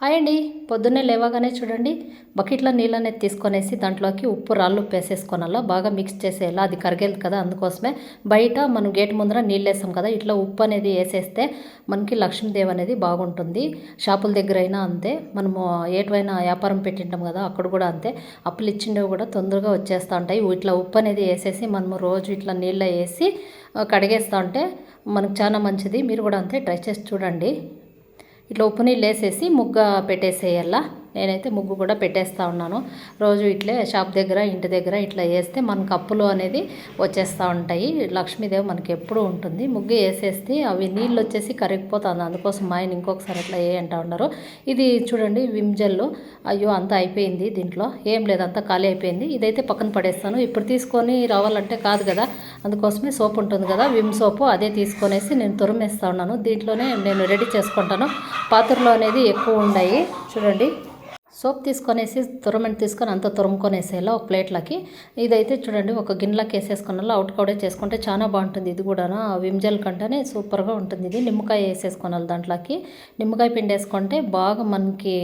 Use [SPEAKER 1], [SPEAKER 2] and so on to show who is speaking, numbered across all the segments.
[SPEAKER 1] Hi అండి. పొద్దున్నే లేవగానే చూడండి. బకెట్లో నీళ్ళు అనేది తీసుకొనేసి దాంట్లోకి ఉప్పు రాళ్ళు ఉప్పు బాగా మిక్స్ చేసేలా అది కరిగేది కదా అందుకోసమే బయట మనం గేట్ ముందర నీళ్ళు వేస్తాం కదా ఇట్లా ఉప్పు అనేది వేసేస్తే మనకి లక్ష్మీదేవి అనేది బాగుంటుంది. షాపుల దగ్గర అయినా అంతే. మనము ఏటువైనా వ్యాపారం పెట్టింటాం కదా అక్కడ కూడా అంతే. అప్పులు ఇచ్చిండేవి కూడా తొందరగా వచ్చేస్తూ ఉంటాయి. ఇట్లా ఉప్పు అనేది వేసేసి మనము రోజు ఇట్లా నీళ్ళ వేసి కడిగేస్తూ ఉంటే మనకు చాలా మంచిది. మీరు కూడా అంతే ట్రై చేసి చూడండి. ఇట్లా ఉప్పు నీళ్ళు వేసేసి ముగ్గ పెట్టేసేయాల నేనైతే ముగ్గు కూడా పెట్టేస్తూ ఉన్నాను. రోజు ఇట్లే షాప్ దగ్గర ఇంటి దగ్గర ఇట్లా వేస్తే మనకు అప్పులు అనేది వచ్చేస్తూ ఉంటాయి. లక్ష్మీదేవి మనకి ఎప్పుడూ ఉంటుంది. ముగ్గు వేసేస్తే అవి నీళ్ళు వచ్చేసి కరిగిపోతుంది అందుకోసం మా ఆయన ఇంకొకసారి అట్లా ఏ అంటూ ఉన్నారు. ఇది చూడండి విమ్ జెల్ అయ్యో అంతా అయిపోయింది దీంట్లో. ఏం లేదు అంతా ఖాళీ అయిపోయింది. ఇదైతే పక్కన పడేస్తాను. ఇప్పుడు తీసుకొని రావాలంటే కాదు కదా. అందుకోసమే సోప్ ఉంటుంది కదా విమ్ సోపు. అదే తీసుకొనేసి నేను తురిమేస్తా ఉన్నాను. దీంట్లోనే నేను రెడీ చేసుకుంటాను. పాత్రలో అనేది ఎక్కువ ఉన్నాయి చూడండి. సోప్ తీసుకొనేసి తురమని తీసుకొని అంత తురుముకొనేసేలా ఒక ప్లేట్లకి. ఇదైతే చూడండి ఒక గిన్నెలకి వేసేసుకున్నలా అవుట్ కౌడే చేసుకుంటే చాలా బాగుంటుంది. ఇది కూడా విమ్జల్ కంటేనే సూపర్గా ఉంటుంది ఇది నిమ్మకాయ వేసేసుకోవాలి దాంట్లోకి. నిమ్మకాయ పిండి వేసుకుంటే బాగా మనకి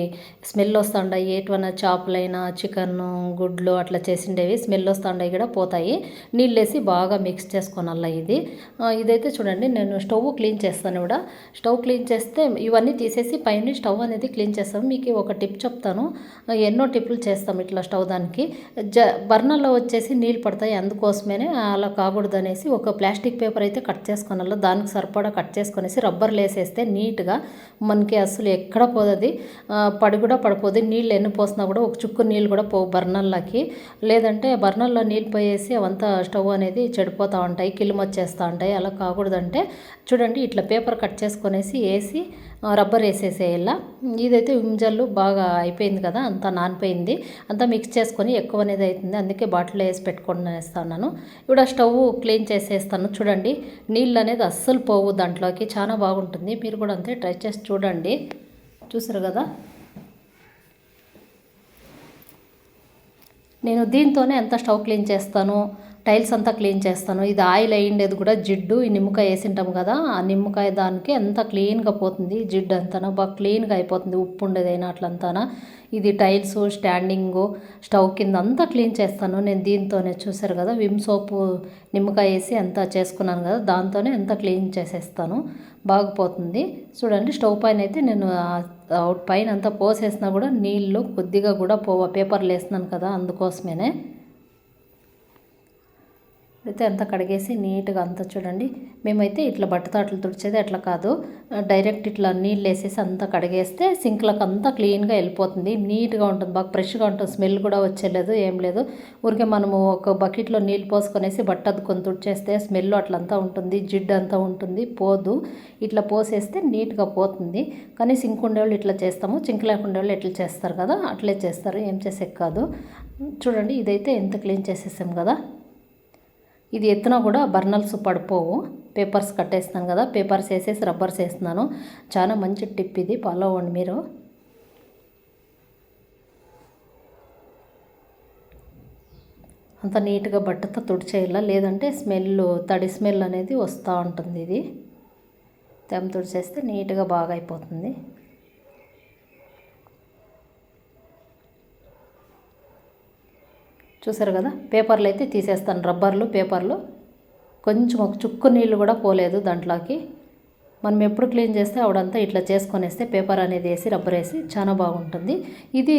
[SPEAKER 1] స్మెల్ వస్తుంటాయి ఎటువైనా చేపలైనా చికెన్ గుడ్లు అట్లా చేసిండేవి స్మెల్ వస్తుంటాయి కూడా పోతాయి. నీళ్ళు వేసి బాగా మిక్స్ చేసుకోనల్లా ఇది. ఇదైతే చూడండి నేను స్టవ్ క్లీన్ చేస్తాను కూడా. స్టవ్ క్లీన్ చేస్తే ఇవన్నీ తీసేసి పైన స్టవ్ అనేది క్లీన్ చేస్తాను. మీకు ఒక టిప్ చెప్తాను. ఎన్నో టిప్పులు చేస్తాం ఇట్లా స్టవ్ దానికి. జ బర్నర్లో వచ్చేసి నీళ్ళు పడతాయి అందుకోసమే అలా కాకూడదు అనేసి ఒక ప్లాస్టిక్ పేపర్ అయితే కట్ చేసుకున్నాలో దానికి సరిపడా కట్ చేసుకునేసి రబ్బర్లు వేసేస్తే నీట్గా మనకి అసలు ఎక్కడ పోదది. పడి కూడా పడిపోదు. నీళ్ళు ఎన్ని పోసినా కూడా ఒక చుక్కు నీళ్ళు కూడా పోవు బర్నర్లకి లేదంటే బర్నర్లో నీళ్ళు పోయేసి అవంతా స్టవ్ అనేది చెడిపోతూ ఉంటాయి కిల్లు వచ్చేస్తూ ఉంటాయి. అలా కాకూడదంటే చూడండి ఇట్లా పేపర్ కట్ చేసుకునేసి వేసి రబ్బర్ వేసేసేయాల. ఇదైతే విమ్జల్లు బాగా అయిపోయింది. కదా అంతా నానిపోయింది. అంతా మిక్స్ చేసుకొని ఎక్కువ అనేది అవుతుంది అందుకే బాటిల్లో వేసి పెట్టుకొని వేస్తాను ఇప్పుడు ఆ స్టవ్ క్లీన్ చేసేస్తాను. చూడండి నీళ్ళు అనేది అస్సలు పోవు దాంట్లోకి. చాలా బాగుంటుంది. మీరు కూడా అంతే ట్రై చేసి చూడండి. చూసారు కదా? నేను దీంతోనే ఎంత స్టవ్ క్లీన్ చేస్తాను. టైల్స్ అంతా క్లీన్ చేస్తాను. ఇది ఆయిల్ అయ్యిండేది కూడా జిడ్డు. ఈ నిమ్మకాయ వేసింటాం కదా ఆ నిమ్మకాయ దానికి ఎంత క్లీన్గా పోతుంది జిడ్డు అంతా బాగా క్లీన్గా అయిపోతుంది. ఉప్పు ఉండేదైనా అట్లంతానా. ఇది టైల్స్ స్టాండింగు స్టవ్ కింద అంతా క్లీన్ చేస్తాను. నేను దీంతోనే చూసారు కదా విమ్ సోపు నిమ్మకాయ వేసి అంతా చేసుకున్నాను కదా దాంతోనే అంతా క్లీన్ చేసేస్తాను. బాగుపోతుంది. చూడండి స్టవ్ పైన అయితే నేను అవుట్ పైన అంతా పోసేసినా కూడా నీళ్ళు కొద్దిగా కూడా పోవ పేపర్లు వేస్తున్నాను కదా అందుకోసమేనే. అయితే అంతా కడిగేసి నీట్గా అంతా చూడండి. మేమైతే ఇట్లా బట్టతాటలు తుడిచేది అట్లా కాదు. డైరెక్ట్ ఇట్లా నీళ్ళు వేసేసి అంతా కడిగేస్తే సింక్లకు అంతా క్లీన్గా వెళ్ళిపోతుంది. నీట్గా ఉంటుంది బాగా ఫ్రెష్గా ఉంటుంది. స్మెల్ కూడా వచ్చేలేదు ఏం లేదు. ఊరికే మనము ఒక బకెట్లో నీళ్ళు పోసుకొనేసి బట్ట అద్దుకొని తుడిచేస్తే స్మెల్ అట్లంతా ఉంటుంది జిడ్డు అంతా ఉంటుంది పోదు. ఇట్లా పోసేస్తే నీట్గా పోతుంది. కానీ సింక్ ఉండేవాళ్ళు ఇట్లా చేస్తాము. సింక్ లేకుండా వాళ్ళు ఎట్లా చేస్తారు కదా అట్లే చేస్తారు. ఏం చేసే కాదు. చూడండి ఇదైతే ఎంత క్లీన్ చేసేసాం కదా. ఇది ఎత్తున కూడా బర్నల్స్ పడిపోవు. పేపర్స్ కట్టేస్తాను కదా పేపర్స్ వేసేసి రబ్బర్స్ వేస్తున్నాను. చాలా మంచి టిప్ ఇది ఫాలో అవ్వండి మీరు. అంత నీట్గా బట్టతో తుడిచేయాల? లేదంటే స్మెల్ తడి స్మెల్ అనేది వస్తూ ఉంటుంది ఇది. తెమ్ తుడిచేస్తే నీట్గా బాగా అయిపోతుంది. చూసారు కదా? పేపర్లు అయితే తీసేస్తాను. రబ్బర్లు పేపర్లు. కొంచెం ఒక చుక్కు నీళ్ళు కూడా పోలేదు దాంట్లోకి. మనం ఎప్పుడు క్లీన్ చేస్తే ఆవిడంతా ఇట్లా చేసుకొనేస్తే పేపర్ అనేది వేసి రబ్బర్ వేసి చాలా బాగుంటుంది. ఇది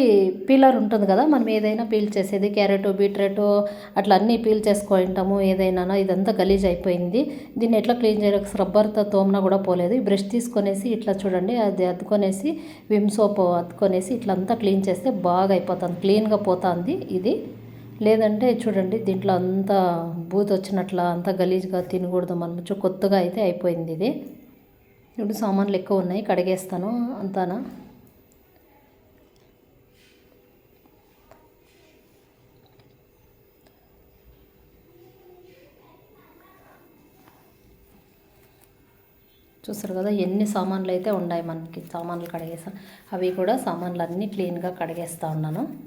[SPEAKER 1] పీలర్ ఉంటుంది కదా? మనం ఏదైనా పీల్ చేసేది క్యారెట్ బీట్రూట్ అట్లా అన్నీ పీల్ చేసుకుంటాము ఏదైనా ఇదంతా గలీజ్ అయిపోయింది. దీన్ని ఎట్లా క్లీన్ చేయడానికి రబ్బర్తో తోమనా కూడా పోలేదు. ఈ బ్రష్ తీసుకొనేసి ఇట్లా చూడండి అది అద్దుకొనేసి విమ్ సోప్ అద్దుకొనేసి ఇట్లా అంతా క్లీన్ చేస్తే బాగా అయిపోతుంది. క్లీన్గా పోతుంది ఇది. లేదంటే చూడండి దీంట్లో అంతా బూత్ వచ్చినట్ల అంతా గలీజ్గా తినకూడదు మనం కొత్తగా అయితే అయిపోయింది ఇది. ఇప్పుడు సామాన్లు ఎక్కువ ఉన్నాయి కడిగేస్తాను అంతానా? చూస్తారు కదా ఎన్ని సామాన్లు అయితే ఉన్నాయి మనకి. సామాన్లు కడిగేసా అవి కూడా సామాన్లు అన్నీ క్లీన్గా కడిగేస్తా ఉన్నాను.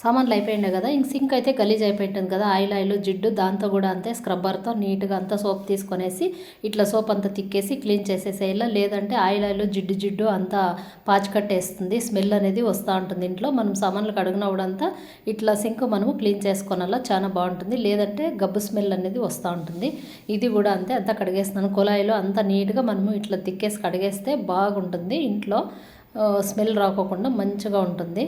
[SPEAKER 1] సామాన్లు అయిపోయిండే కదా ఇంక సింక్ అయితే గలీజ్ అయిపోయింటుంది కదా ఆయిల్ ఆయిల్ జిడ్డు దాంతో కూడా అంతే స్క్రబ్బర్తో నీట్గా అంతా సోప్ తీసుకొనేసి ఇట్లా సోప్ అంతా తిక్కేసి క్లీన్ చేసేసేయాల. లేదంటే ఆయిల్ ఆయిల్ జిడ్డు జిడ్డు అంతా పాచికట్టేస్తుంది స్మెల్ అనేది వస్తూ ఉంటుంది ఇంట్లో. మనం సామాన్లు కడిగినప్పుడంతా ఇట్లా సింక్ మనము క్లీన్ చేసుకోనల్లా చాలా బాగుంటుంది. లేదంటే గబ్బు స్మెల్ అనేది వస్తూ ఉంటుంది. ఇది కూడా అంతే అంతా కడిగేస్తున్నాను. కుళాయిలో అంతా నీట్గా మనము ఇట్లా తిక్కేసి కడిగేస్తే బాగుంటుంది. ఇంట్లో స్మెల్ రాకోకుండా మంచిగా ఉంటుంది.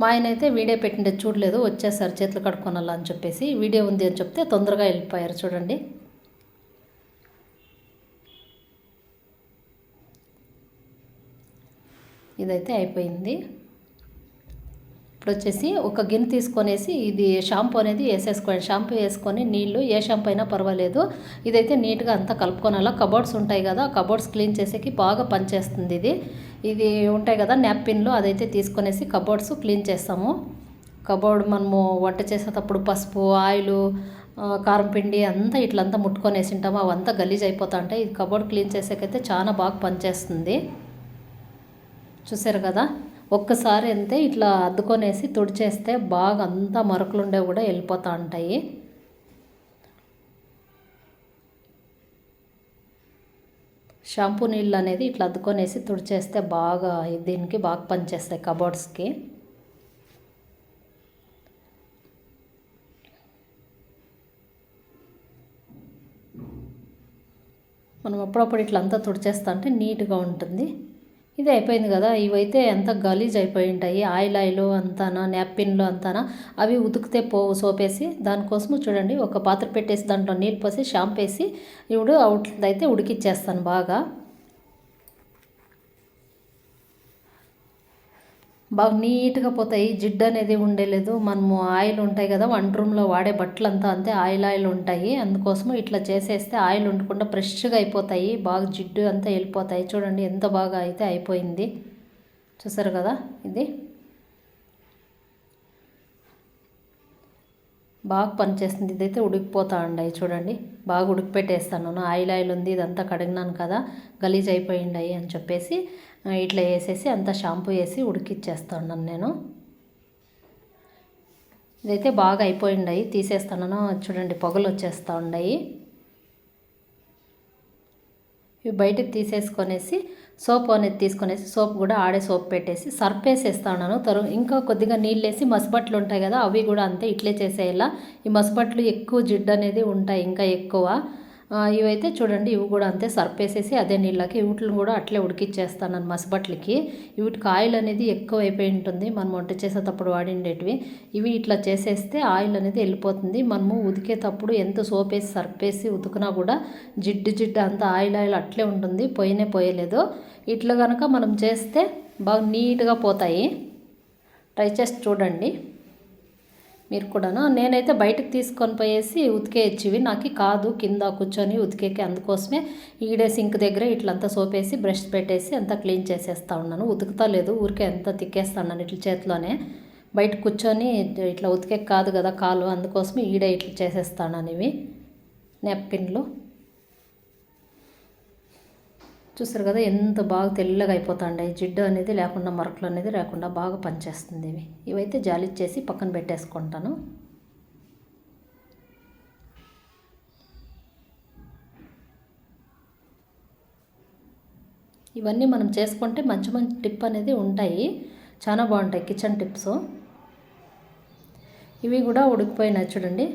[SPEAKER 1] మా ఆయన అయితే వీడియో పెట్టిండే చూడలేదు వచ్చేసారు చేతులు కడుక్కొనాలా అని చెప్పేసి వీడియో ఉంది అని చెప్తే తొందరగా వెళ్ళిపోయారు చూడండి. ఇదైతే అయిపోయింది. ఇప్పుడు వచ్చేసి ఒక గిన్నె తీసుకొనేసి ఇది షాంపూ అనేది వేసేసుకోండి. షాంపూ వేసుకొని నీళ్ళు ఏ షాంపూ అయినా పర్వాలేదు. ఇదైతే నీట్గా అంతా కలుపుకోనాలా. కబోర్డ్స్ ఉంటాయి కదా కబోర్డ్స్ క్లీన్ చేసేకి బాగా పనిచేస్తుంది ఇది. ఇది ఉంటాయి కదా నాప్కిన్లు అదైతే తీసుకొనేసి కబోర్డ్స్ క్లీన్ చేస్తాము. కబోర్డ్ మనము వంట చేసేటప్పుడు పసుపు ఆయిల్ కారం పిండి అంతా ఇట్లంతా ముట్టుకొనేసి ఉంటాము. అవంతా గలీజ్ అయిపోతా ఉంటాయి. ఇది కబోర్డ్ క్లీన్ చేసేకైతే చాలా బాగా పనిచేస్తుంది. చూసారు కదా? ఒక్కసారి అంతే ఇట్లా అద్దుకొనేసి తుడిచేస్తే బాగా అంతా మరకలుండే కూడా వెళ్ళిపోతూ ఉంటాయి. షాంపూ నీళ్ళు అనేది ఇట్లా అద్దుకొనేసి తుడిచేస్తే బాగా దీనికి బాగా పనిచేస్తాయి కబోర్డ్స్కి. మనం అప్పుడప్పుడు ఇట్లా అంతా తుడిచేస్తా అంటే నీట్గా ఉంటుంది. ఇది అయిపోయింది కదా. ఇవైతే ఎంత గలీజ్ అయిపోయి ఉంటాయి. ఆయిల్ ఆయిల్ అంతానా నాప్కిన్లు అంతానా అవి ఉతికితే పోవు సోపేసి దానికోసము చూడండి. ఒక పాత్ర పెట్టేసి దాంట్లో నీళ్ళు పోసి షాంపేసి ఇప్పుడు అవుట్ అయితే ఉడికిచ్చేస్తాను బాగా. బాగా నీట్గా పోతాయి. జిడ్డు అనేది ఉండేలేదు మనము ఆయిల్ ఉంటాయి కదా వంట రూమ్లో వాడే బట్టలు అంతా అంతే. ఆయిల్ ఆయిల్ ఉంటాయి. అందుకోసము ఇట్లా చేసేస్తే ఆయిల్ ఉండకుండా ఫ్రెష్గా అయిపోతాయి. బాగా జిడ్డు అంతా వెళ్ళిపోతాయి. చూడండి ఎంత బాగా అయితే అయిపోయింది. చూసారు కదా ఇది? బాగా పనిచేస్తుంది. ఇదైతే ఉడికిపోతా ఉండాయి చూడండి. బాగా ఉడికిపెట్టేస్తాను. ఆయిల్ ఆయిల్ ఉంది ఇదంతా కడిగినాను కదా గలీజ్ అయిపోయిండాయి అని చెప్పేసి ఇట్లా వేసేసి అంతా షాంపూ వేసి ఉడికిచ్చేస్తాను నేను. ఇదైతే బాగా అయిపోయిండాయి తీసేస్తాను. చూడండి పొగలు వచ్చేస్తూ ఉన్నాయి ఇవి బయటకు తీసేసుకొనేసి సోప్ అనేది తీసుకొనేసి సోప్ కూడా ఆడే సోప్ పెట్టేసి సర్ఫ్ వేసేస్తా ఉన్నాను. తరు ఇంకా కొద్దిగా నీళ్ళు వేసి మసబట్లు ఉంటాయి కదా అవి కూడా అంతే ఇట్లే చేసేయాల. ఈ మసబట్లు ఎక్కువ జిడ్డు అనేది ఉంటాయి ఇంకా ఎక్కువ. ఇవైతే చూడండి ఇవి కూడా అంతే సర్పేసేసి అదే నీళ్ళకి వీటిని కూడా అట్లే ఉడికిచ్చేస్తాను మసబట్లకి వీటికి ఆయిల్ అనేది ఎక్కువ అయిపోయి ఉంటుంది. మనం వంట చేసేటప్పుడు వాడిండేటివి. ఇవి ఇట్లా చేసేస్తే ఆయిల్ అనేది వెళ్ళిపోతుంది. మనము ఉదికేటప్పుడు ఎంత సోప్ వేసి సర్పేసి ఉతికినా కూడా జిడ్డు జిడ్డు అంత ఆయిల్ ఆయిల్ అట్లే ఉంటుంది. పోయినే పోయలేదు. ఇట్లా కనుక మనం చేస్తే బాగా నీట్గా పోతాయి. ట్రై చేసి చూడండి. మీరు కూడాను. నేనైతే బయటకు తీసుకొని పోయేసి ఉతికేయచ్చివి. నాకు కాదు కింద కూర్చొని ఉతికేకి అందుకోసమే ఈడే సింక్ దగ్గర ఇట్లంతా సోపేసి బ్రష్ పెట్టేసి అంతా క్లీన్ చేసేస్తా ఉన్నాను. ఉతుకుతా లేదు ఊరికే ఎంత తిక్కేస్తాను ఇట్ల చేతిలోనే. బయట కూర్చొని ఇట్లా ఉతికే కాదు కదా కాలు అందుకోసమే ఈడే ఇట్లా చేసేస్తాను అనేవి. నెప్పిన్లు చూస్తారు కదా ఎంత బాగా తెల్లగా అయిపోతాండే జిడ్డు అనేది లేకుండా మరకలు అనేది లేకుండా బాగా పనిచేస్తుంది ఇవి. ఇవైతే జాలిచ్చేసి పక్కన పెట్టేసుకుంటాను. ఇవన్నీ మనం చేసుకుంటే మంచి మంచి టిప్ అనేది ఉంటాయి. చాలా బాగుంటాయి కిచెన్ టిప్స్. ఇవి కూడా ఉడికిపోయినాయి చూడండి.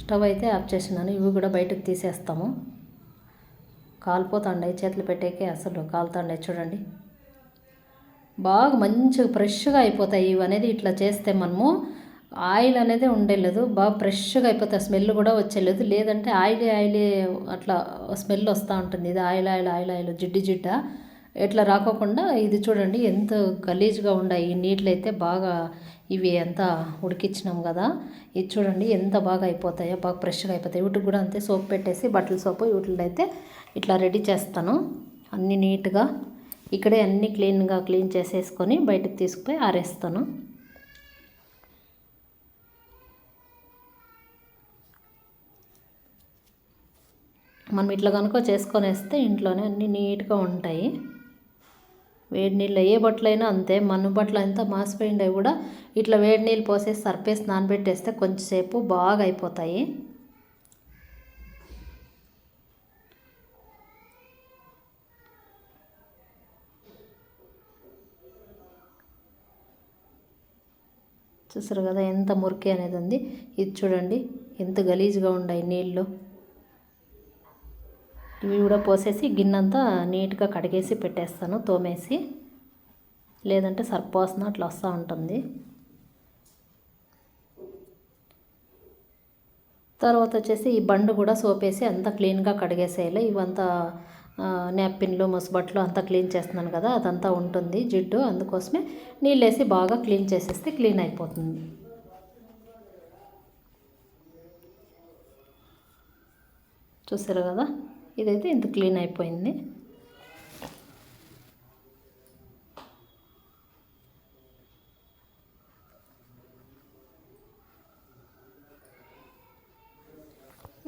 [SPEAKER 1] స్టవ్ అయితే ఆఫ్ చేసినాను. ఇవి కూడా బయటకు తీసేస్తాము. కాలిపోతాండే చేతులు పెట్టేకే అసలు కాలుతాండే చూడండి. బాగా మంచిగా ఫ్రెష్గా అయిపోతాయి. ఇవి అనేది ఇట్లా చేస్తే మనము ఆయిల్ అనేది ఉండేలేదు. బాగా ఫ్రెష్గా అయిపోతాయి. స్మెల్ కూడా వచ్చేలేదు. లేదంటే ఆయిలీ ఆయిలీ అట్లా స్మెల్ వస్తూ ఉంటుంది. ఇది ఆయిల్ ఆయిల్ ఆయిల్ ఆయిల్ జిడ్డు జిడ్డ. ఇట్లా రాకోకుండా ఇది చూడండి ఎంత గలీజ్గా ఉన్నాయి. ఈ నీళ్ళు అయితే బాగా ఇవి ఎంత ఉడికిచ్చినాం కదా. ఇది చూడండి ఎంత బాగా అయిపోతాయో బాగా ఫ్రెష్గా అయిపోతాయి. వీటికి కూడా అంతే సోప్ పెట్టేసి బట్టల సోపు వీటిలో అయితే ఇట్లా రెడీ చేస్తాను. అన్నీ నీట్గా ఇక్కడే అన్నీ క్లీన్గా క్లీన్ చేసేసుకొని బయటకు తీసుకుపోయి ఆరేస్తాను. మనం ఇట్లా కనుక చేసుకొని వేస్తే ఇంట్లోనే అన్నీ నీట్గా ఉంటాయి. వేడి నీళ్ళు ఏ బట్టలైనా అంతే మన బట్టలు అంతా మాసిపోయిండవి కూడా ఇట్లా వేడి నీళ్ళు పోసేసి సర్పేసి నానబెట్టేస్తే కొంచెంసేపు బాగా అయిపోతాయి. చూసారు కదా ఎంత మురికి అనేది ఉంది. ఇది చూడండి ఎంత గలీజ్గా ఉన్నాయి నీళ్ళు. ఇవి కూడా పోసేసి గిన్నంతా నీట్గా కడిగేసి పెట్టేస్తాను తోమేసి. లేదంటే సర్పవాసన అట్లా వస్తూ ఉంటుంది. తర్వాత వచ్చేసి ఈ బండు కూడా సోపేసి అంతా క్లీన్గా కడిగేసేయాలి. ఇవంతా నాప్కిన్లు ముసుబట్లు అంతా క్లీన్ చేస్తున్నాను కదా అదంతా ఉంటుంది జిడ్డు. అందుకోసమే నీళ్ళు వేసి బాగా క్లీన్ చేసేస్తే క్లీన్ అయిపోతుంది. చూసారు కదా? ఇదైతే ఇంత క్లీన్ అయిపోయింది.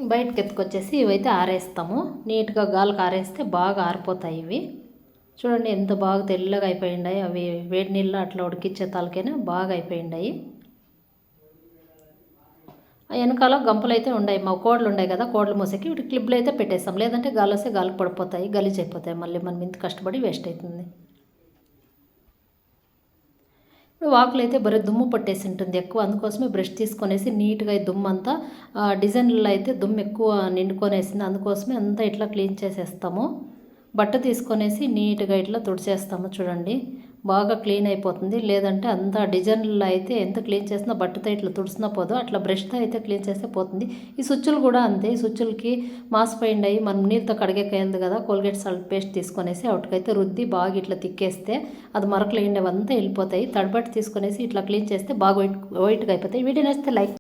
[SPEAKER 1] బయటకు ఎత్తుకొచ్చేసి ఇవైతే ఆరేస్తాము. నీట్గా గాలికి ఆరేస్తే బాగా ఆరిపోతాయి ఇవి. చూడండి ఎంత బాగా తెల్లగా అయిపోయిండాయి అవి వేడి నీళ్ళు అట్లా ఉడికిచ్చే తలకైనా బాగా అయిపోయిండాయి. వెనకాల గంపలు అయితే ఉన్నాయి మా కోడలు ఉన్నాయి కదా కోడలు మూసకి వీటి క్లిప్లు అయితే పెట్టేస్తాం. లేదంటే గాలి వస్తే గాలికి పడిపోతాయి గలీజ్ అయిపోతాయి. మళ్ళీ మనం ఇంత కష్టపడి వేస్ట్ అవుతుంది ఇప్పుడు వాకులు అయితే బరే దుమ్ము పట్టేసి ఉంటుంది ఎక్కువ. అందుకోసమే బ్రష్ తీసుకొనేసి నీట్గా ఈ దుమ్ము అంతా డిజైన్లలో అయితే దుమ్ము ఎక్కువ నిండుకొనేసింది. అందుకోసమే అంతా ఇట్లా క్లీన్ చేసేస్తాము. బట్ట తీసుకొనేసి నీట్గా ఇట్లా తుడిచేస్తాము చూడండి. బాగా క్లీన్ అయిపోతుంది. లేదంటే అంత డిజైన్లో అయితే ఎంత క్లీన్ చేసినా బట్టతో ఇట్లా తుడిసినా పోదు. అట్లా బ్రష్తో అయితే క్లీన్ చేస్తే పోతుంది. ఈ స్విచ్లు కూడా అంతే. ఈ స్విచ్లకి మాసిపోయిండి అయ్యి మనం నీళ్ళతో కడిగేకేంది కదా కోల్గేట్ సాల్ట్ పేస్ట్ తీసుకొనేసి వాటికైతే రుద్ది బాగా ఇట్లా తిక్కేస్తే అది మరకలు అంతా వెళ్ళిపోతాయి. తడబట్టి తీసుకొనేసి ఇట్లా క్లీన్ చేస్తే బాగా వైట్ వైట్గా అయిపోతాయి. Video నేస్తే like